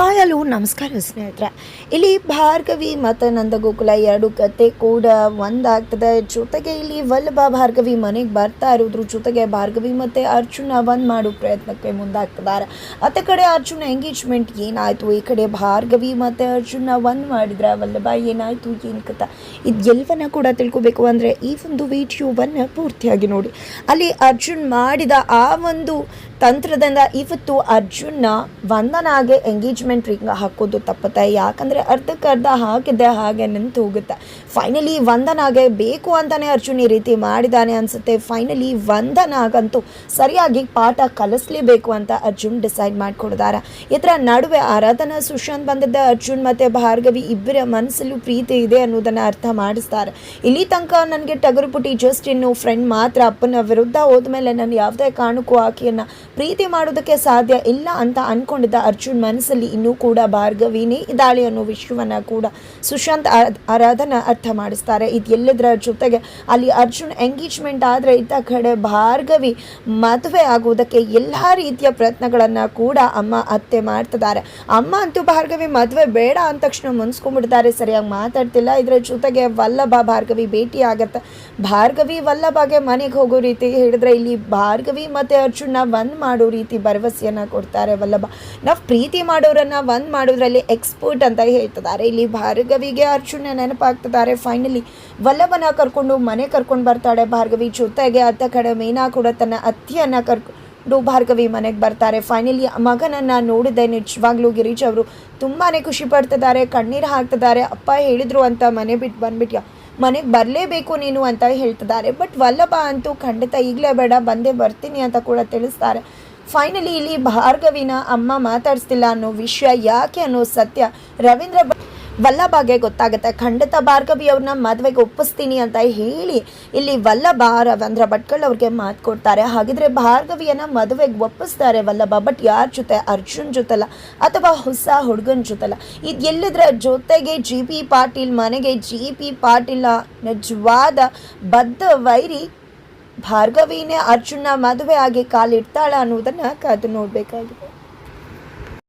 Hi, hello, ನಮಸ್ಕಾರ ಸ್ನೇಹಿತರೆ. ಇಲ್ಲಿ ಭಾರ್ಗವಿ ಮತ್ತು ನಂದಗೋಕುಲ ಎರಡು ಕತೆ ಕೂಡ ಒಂದಾಗ್ತದೆ. ಜೊತೆಗೆ ಇಲ್ಲಿ ವಲ್ಲಭ ಭಾರ್ಗವಿ ಮನೆಗೆ ಬರ್ತಾ ಇರೋದ್ರ. ಜೊತೆಗೆ ಭಾರ್ಗವಿ ಮತ್ತು ಅರ್ಜುನ ಒಂದು ಮಾಡೋ ಪ್ರಯತ್ನಕ್ಕೆ ಮುಂದಾಗ್ತಿದ್ದಾರೆ. ಅತ್ತ ಕಡೆ ಅರ್ಜುನ ಎಂಗೇಜ್ಮೆಂಟ್ ಏನಾಯಿತು? ಈ ಕಡೆ ಭಾರ್ಗವಿ ಮತ್ತು ಅರ್ಜುನ ಒಂದು ಮಾಡಿದ್ರೆ ವಲ್ಲಭ ಏನಾಯಿತು? ಏನು ಕಥ ಇದು ಎಲ್ಲವನ್ನ ಕೂಡ ತಿಳ್ಕೊಬೇಕು ಅಂದರೆ ಈ ಒಂದು ವಿಡಿಯೋವನ್ನು ಪೂರ್ತಿಯಾಗಿ ನೋಡಿ. ಅಲ್ಲಿ ಅರ್ಜುನ್ ಮಾಡಿದ ಆ ಒಂದು ತಂತ್ರದಿಂದ ಇವತ್ತು ಅರ್ಜುನ್ನ ವಂದನಾಗೆ ಎಂಗೇಜ್ಮೆಂಟ್ ರಿಂಗ್ ಹಾಕೋದು ತಪ್ಪುತ್ತೆ. ಯಾಕಂದರೆ ಅರ್ಧಕ್ಕರ್ಧ ಹಾಕಿದ್ದೆ ಹಾಗೆ ನಿಂತು ಹೋಗುತ್ತೆ. ಫೈನಲಿ ವಂದನಾಗೆ ಬೇಕು ಅಂತಲೇ ಅರ್ಜುನ್ ಈ ರೀತಿ ಮಾಡಿದ್ದಾನೆ ಅನಿಸುತ್ತೆ. ಫೈನಲಿ ವಂದನಾಗಂತೂ ಸರಿಯಾಗಿ ಪಾಠ ಕಲಿಸ್ಲೇಬೇಕು ಅಂತ ಅರ್ಜುನ್ ಡಿಸೈಡ್ ಮಾಡ್ಕೊಂಡಿದ್ದಾರೆ ಇದರ ನಡುವೆ ಆರಾಧನಾ ಸುಶಾಂತ್ ಬಂದಿದ್ದ ಅರ್ಜುನ್ ಮತ್ತು ಭಾರ್ಗವಿ ಇಬ್ಬರ ಮನಸ್ಸಲ್ಲೂ ಪ್ರೀತಿ ಇದೆ ಅನ್ನೋದನ್ನು ಅರ್ಥ ಮಾಡಿಸ್ತಾರೆ. ಇಲ್ಲಿ ತನಕ ನನಗೆ ಟಗರುಪುಟಿ ಜಸ್ಟ್ ಇನ್ನು ಫ್ರೆಂಡ್ ಮಾತ್ರ ಅಪ್ಪನ ವಿರುದ್ಧ ಹೋದ್ಮೇಲೆ ನಾನು ಯಾವುದೇ ಕಾರಣಕ್ಕೂ ಆಕೆಯನ್ನು ಪ್ರೀತಿ ಮಾಡೋದಕ್ಕೆ ಸಾಧ್ಯ ಇಲ್ಲ ಅಂತ ಅನ್ಕೊಂಡಿದ್ದ ಅರ್ಜುನ್ ಮನಸ್ಸಲ್ಲಿ ಇನ್ನೂ ಕೂಡ ಭಾರ್ಗವಿನೇ ಇದ್ದಾಳೆ ಅನ್ನೋ ವಿಷಯವನ್ನು ಕೂಡ ಸುಶಾಂತ್ ಆರಾಧನ ಅರ್ಥ ಮಾಡಿಸ್ತಾರೆ. ಇದು ಎಲ್ಲದರ ಜೊತೆಗೆ ಅಲ್ಲಿ ಅರ್ಜುನ್ ಎಂಗೇಜ್ಮೆಂಟ್ ಆದರೆ ಇದ್ದ ಕಡೆ ಭಾರ್ಗವಿ ಮದುವೆ ಆಗೋದಕ್ಕೆ ಎಲ್ಲ ರೀತಿಯ ಪ್ರಯತ್ನಗಳನ್ನು ಕೂಡ ಅಮ್ಮ, ಅತ್ತೆ ಮಾಡ್ತಿದ್ದಾರೆ. ಅಮ್ಮ ಅಂತೂ ಭಾರ್ಗವಿ ಮದುವೆ ಬೇಡ ಅಂದ ತಕ್ಷಣ ಮುನ್ಸ್ಕೊಂಡ್ಬಿಡ್ತಾರೆ. ಸರಿಯಾಗಿ ಮಾತಾಡ್ತಿಲ್ಲ. ಇದರ ಜೊತೆಗೆ ವಲ್ಲಭ ಭಾರ್ಗವಿ ಭೇಟಿ ಆಗತ್ತೆ. ಭಾರ್ಗವಿ ವಲ್ಲಭಗೆ ಮನೆಗೆ ಹೋಗೋ ರೀತಿ ಹೇಳಿದ್ರೆ ಇಲ್ಲಿ ಭಾರ್ಗವಿ ಮತ್ತು ಅರ್ಜುನ ಒಂದ್ ಮಾಡೋ ರೀತಿ ಭರವಸೆಯನ್ನು ಕೊಡ್ತಾರೆ ವಲ್ಲಭ. ನಾವು ಪ್ರೀತಿ ಮಾಡೋರನ್ನ ಒಂದ್ ಮಾಡೋದ್ರಲ್ಲಿ ಎಕ್ಸ್ಪರ್ಟ್ ಅಂತ ಹೇಳ್ತಿದ್ದಾರೆ. ಇಲ್ಲಿ ಭಾರ್ಗವಿಗೆ ಅರ್ಜುನ ನೆನಪಾಗ್ತಿದ್ದಾರೆ. ಫೈನಲಿ ವಲ್ಲಭನ ಕರ್ಕೊಂಡು ಮನೆ ಕರ್ಕೊಂಡು ಬರ್ತಾಳೆ ಭಾರ್ಗವಿ. ಜೊತೆಗೆ ಅತ್ತ ಕಡೆ ಮೀನಾ ಕೂಡ ತನ್ನ ಅತ್ತಿಯನ್ನ ಕರ್ಕೊಂಡು ಭಾರ್ಗವಿ ಮನೆಗೆ ಬರ್ತಾರೆ. ಫೈನಲಿ ಮಗನನ್ನ ನೋಡಿದೆ ನಿಜವಾಗ್ಲೂ ಗಿರೀಶ್ ಅವರು ತುಂಬಾನೇ ಖುಷಿ ಪಡ್ತಿದ್ದಾರೆ. ಕಣ್ಣೀರು ಹಾಕ್ತಿದ್ದಾರೆ. ಅಪ್ಪ ಹೇಳಿದ್ರು ಅಂತ ಮನೆ ಬಿಟ್ಟು ಬಂದ್ಬಿಟ್ಯಾ? ಮನೆಗೆ ಬರಲೇಬೇಕು ನೀನು ಅಂತ ಹೇಳ್ತಿದ್ದಾರೆ. ಬಟ್ ವಲ್ಲಭ ಅಂತೂ ಖಂಡಿತ ಈಗಲೇ ಬೇಡ, ಬಂದೇ ಬರ್ತೀನಿ ಅಂತ ಕೂಡ ತಿಳಿಸ್ತಾರೆ. ಫೈನಲಿ ಇಲ್ಲಿ ಭಾರ್ಗವಿನ ಅಮ್ಮ ಮಾತಾಡಿಸ್ತಿಲ್ಲ ಅನ್ನೋ ವಿಷಯ ಯಾಕೆ ಅನ್ನೋ ಸತ್ಯ ರವೀಂದ್ರ ವಲ್ಲಭಗೆ ಗೊತ್ತಾಗುತ್ತೆ. ಖಂಡಿತ ಭಾರ್ಗವಿ ಅವ್ರನ್ನ ಮದುವೆಗೆ ಒಪ್ಪಿಸ್ತೀನಿ ಅಂತ ಹೇಳಿ ಇಲ್ಲಿ ವಲ್ಲಭ, ರವೀಂದ್ರ ಭಟ್ಕಳ್ ಅವ್ರಿಗೆ ಮಾತು ಕೊಡ್ತಾರೆ. ಹಾಗಿದ್ರೆ ಭಾರ್ಗವಿಯನ್ನ ಮದುವೆಗೆ ಒಪ್ಪಿಸ್ತಾರೆ ವಲ್ಲಭ ಬಟ್ ಯಾರ ಜೊತೆ? ಅರ್ಜುನ್ ಜೊತೆಲ್ಲ ಅಥವಾ ಹೊಸ ಹುಡುಗನ ಜೊತೆಲ್ಲ? ಇದು ಎಲ್ಲದರ ಜೊತೆಗೆ ಜಿ ಪಿ ಪಾಟೀಲ್, ಮನೆಗೆ ಜಿ ಪಿ ಪಾಟೀಲ ನಿಜವಾದ ಬದ್ಧ ವೈರಿ ಭಾರ್ಗವಿನೇ ಅರ್ಜುನ ಮದುವೆ ಆಗಿ ಕಾಲಿಡ್ತಾಳ ಅನ್ನೋದನ್ನ ಕಾದು ನೋಡಬೇಕಾಗಿದೆ.